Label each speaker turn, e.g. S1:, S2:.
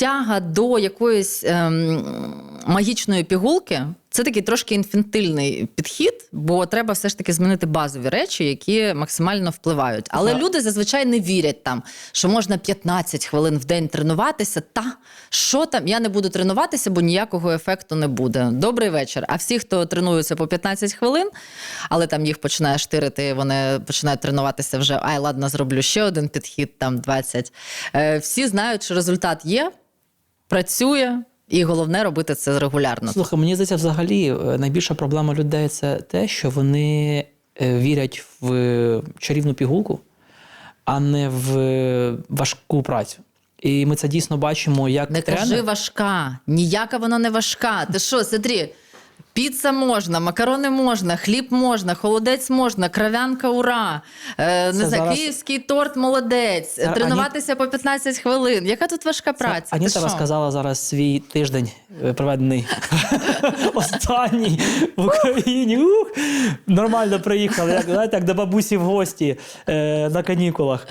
S1: тяга до якоїсь ем, магічної пігулки це такий трошки інфантильний підхід, бо треба все ж таки змінити базові речі, які максимально впливають. Але
S2: Так.
S1: люди зазвичай не вірять там, що можна 15 хвилин в день тренуватися. Та що там? Я не буду тренуватися, бо ніякого ефекту не буде. Добрий вечір. А всі, хто тренуються по 15 хвилин, але там їх починає штирити, вони починають тренуватися вже. Ай, ладно, зроблю ще один підхід, там 20. Е, всі знають, що результат є, працює, і головне робити це регулярно.
S2: Слухай, мені здається, взагалі е, найбільша проблема людей це те, що вони е, вірять в чарівну пігулку, а не в важку працю. І ми це дійсно бачимо, як
S1: Не
S2: тренер.
S1: кажи важка. Ніяка вона не важка. Ти що, смотри, піца можна, макарони можна, хліб можна, холодець можна, кров'янка ура. Е, не знаю,
S2: зараз-
S1: київський торт молодець,
S2: Це
S1: тренуватися по 15 хвилин. Яка тут важка праця? Ти
S2: Аніта
S1: що?
S2: розказала зараз свій тиждень е, проведений останній в Україні. Ух, нормально приїхали, як, знаєте, як до бабусі в гості е, на канікулах.